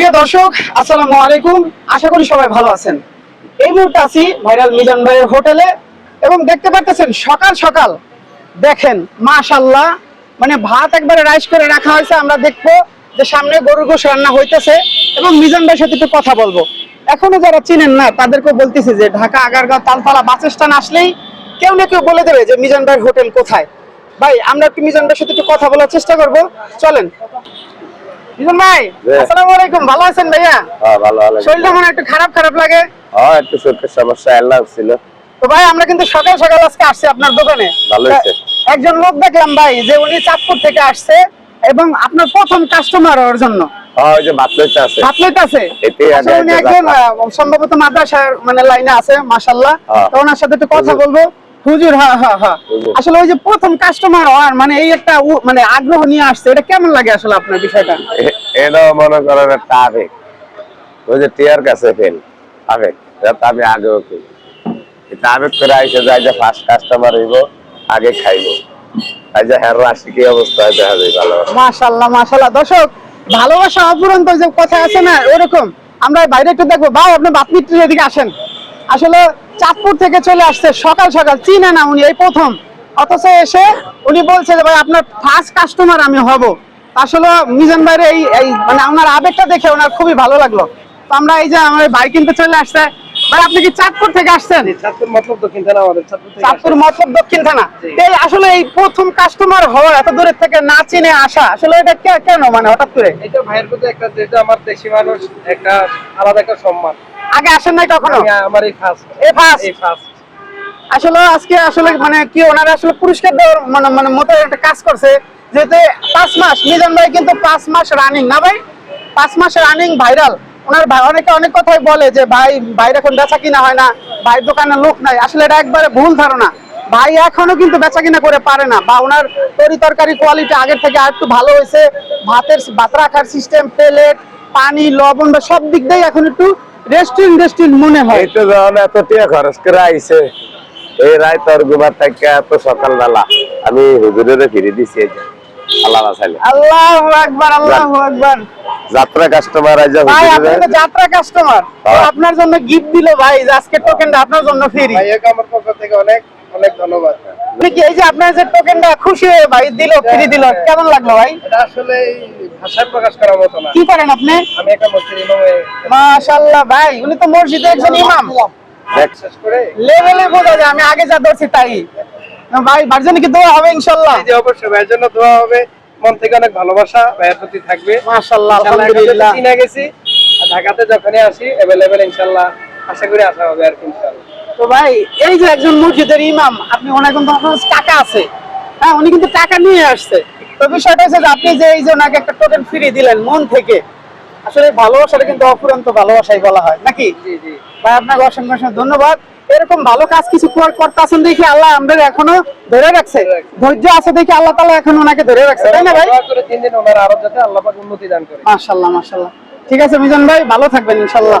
প্রিয় দর্শক, আসসালামু আলাইকুম। আশা করি সবাই ভালো আছেন। এই মুহূর্তে আছি ভাইরাল মিজান ভাইয়ের হোটেলে এবং দেখতে পাচ্ছেন সকাল সকাল দেখেন মাশাল্লাহ মানে ভাত একবারে রাইস করে রাখা হয়েছে। আমরা দেখব যে সামনে গরুর গোশ রান্না হইতেছে এবং মিজান ভাইয়ের সাথে একটু কথা বলব। এখনও যারা চিনেন না তাদেরকে বলতেছি যে ঢাকা, আগারগাঁও, তালতলা বাস স্ট্যান্ড আসলেই কেউ না কেউ বলে দেবে যে মিজান ভাইয়ের হোটেল কোথায়। ভাই, আমরা একটু মিজান ভাইয়ের সাথে একটু কথা বলার চেষ্টা করব। চলেন। ভাই আসসালামু আলাইকুম ভালো আছেন ভাইয়া? হ্যাঁ ভালো ভালো। শরীরটা মনে একটু খারাপ খারাপ লাগে। হ্যাঁ একটু চোখের সমস্যা ছিল। তো ভাই আমরা কিন্তু সকাল সকাল আজকে আসছি আপনার দোকানে। ভালো হয়েছে। একজন লোক দেখলাম ভাই যে উনি চাঁদপুর থেকে আসছে এবং আপনার প্রথম কাস্টমার ওর জন্য। সম্ভবত মাদ্রাসার মানে লাইনে আছে মাশাল্লাহ হ্যাঁ। তো ওনার সাথে একটু কথা বলব। হুজুর হ্যাঁ হ্যাঁ হ্যাঁ আসলে ওই যে প্রথম কাস্টমার হওয়ার মানে এই একটা মানে আগ্রহ নিয়ে আসছে এটা কেমন লাগে আসলে আপনার বিষয়টা? এ- এটাও মনে করেন একটা আবেগ। ওই যে টিয়ার কাছে ফেল আবেগ। এটা তো আমি আগেও এটা আবেগ করে আইসে যায় যে ফার্স্ট কাস্টমার হইব আগে খাইবো। যে হ্যাঁ রাশি কি অবস্থা হয় দেখা যায় ভালো মাশাল্লাহ মাশাল্লাহ দর্শক ভালোবাসা অপুরন্ত যে কথা আছে না ওরকম আমরা বাইরে একটু দেখব। ভাই আপনি বাতমিত্রের এদিকে আসেন। আসলে চাঁদপুর থেকে চলে আসছে সকাল সকাল। চিনে না উনি এই প্রথম। অথচ এসে উনি বলছে যে ভাই আপনার ফার্স্ট কাস্টমার আমি হব। আসলে মিজান ভাইয়ের এই এই মানে আমার আবেগটা দেখে ওনার খুবই ভালো লাগল। তো আমরা এই যে আমার ভাই কিনতে চলে আসছে। ভাই আপনি কি চাঁদপুর থেকে আসছেন? চাঁদপুর মতলব দক্ষিণ থানা আমাদের চাঁদপুর মতলব দক্ষিণ থানা। এই আসলে এই প্রথম কাস্টমার হওয়া এত দূরের থেকে না চিনে আসা আসলে এটা কেন মানে হঠাৎ করে? এটা ভাইয়ের প্রতি একটা যেটা আমার দেশি মানুষ একটা আলাদা একটা সম্মান। আগে আসেন নাই কখনো? আমার এই ফার্স্ট এই ফার্স্ট এই ফার্স্ট আসলে আজকে আসলে মানে কি ওনারা আসলে পুরস্কার দেওয়ার মানে মানে মতো একটা কাজ করছে যেতে পাঁচ মাস মিজান ভাই কিন্তু পাঁচ মাস রানিং না ভাই? পাঁচ মাস রানিং ভাইরাল ওনার ভাই অনেকে অনেক কথাই বলে যে ভাই ভাইয়ের এখন বেচা কিনা হয় না ভাইয়ের দোকানে লোক নাই। আসলে এটা একবারে ভুল ধারণা। ভাই এখনও কিন্তু বেচা কিনা করে পারে না বা ওনার তরি তরকারি কোয়ালিটি আগের থেকে আর একটু ভালো হয়েছে। ভাতের ভাত রাখার সিস্টেম প্লেট পানি লবণ বা সব দিক দিয়ে এখন একটু রেস্টুরেন্ট রেস্টুরেন্ট মনে হয়। যখন এত টিয়া খরচ করে আইছে। এই রায় তোর ঘুমার থেকে এত সকালবেলা আমি হুজুরের ফিরে দিছি এই যে। আল্লাহ আকবার আল্লাহু আকবার। যাত্রা কাস্টমার আজ ভাই আপনি তো যাত্রা কাস্টমার হ্যাঁ। আপনার জন্য গিফট দিল ভাই আজকে টোকেনটা আপনার জন্য ফ্রি ভাইয়াকে আমার পক্ষ থেকে অনেক অনেক ধন্যবাদ কি এই যে আপনার যে টোকেনটা খুশি হয়ে ভাই দিল ফ্রি দিল কেমন লাগল ভাই? আসলে ভাষায় প্রকাশ করার মতো না। কি করেন আপনি? আমি একটা মসজিদ ইমামে মাশাআল্লাহ ভাই উনি তো মসজিদে একজন ইমাম। শেষ করে লেভেলে বোঝা যায় আমি আগে যা ধরছি তাই। ভাই জন্য কি দোয়া হবে ইনশাআল্লাহ? এই যে অবশ্যই ভাইয়ের জন্য দোয়া হবে। মন থেকে অনেক ভালোবাসা ভাইয়ের প্রতি থাকবে। মাশাআল্লাহ ইনশাআল্লাহ আলহামদুলিল্লাহ। চিনে গেছি। ঢাকাতে যখনই আসি অ্যাভেলেবেল ইনশাল্লাহ আশা করি আসা হবে আর কি ইনশাল্লাহ তো ভাই এই যে একজন মসজিদের ইমাম আপনি ওনার কিন্তু আপনার টাকা আছে। হ্যাঁ উনি কিন্তু টাকা নিয়ে আসছে। তো বিষয়টা হচ্ছে যে আপনি যে এই যে ওনাকে একটা টোকেন ফ্রি দিলেন মন থেকে আসলে ভালোবাসাটা কিন্তু অফুরন্ত ভালোবাসাই বলা হয় নাকি? ভাই আপনাকে অসংখ্য অসংখ্য ধন্যবাদ। এরকম ভালো কাজ কিছু কর- করতেছেন দেখি আল্লাহ আমাদের এখনও ধরে রাখছে। ধৈর্য আছে দেখি আল্লাহ তালা এখন ওনাকে ধরে রাখছে তাই না ভাই? তিন দিন ওনার আরও যাতে আল্লাহ পাক উন্নতি দান করে। মাশাল্লাহ মাশাল্লাহ ঠিক আছে মিজান ভাই ভালো থাকবেন ইনশাল্লাহ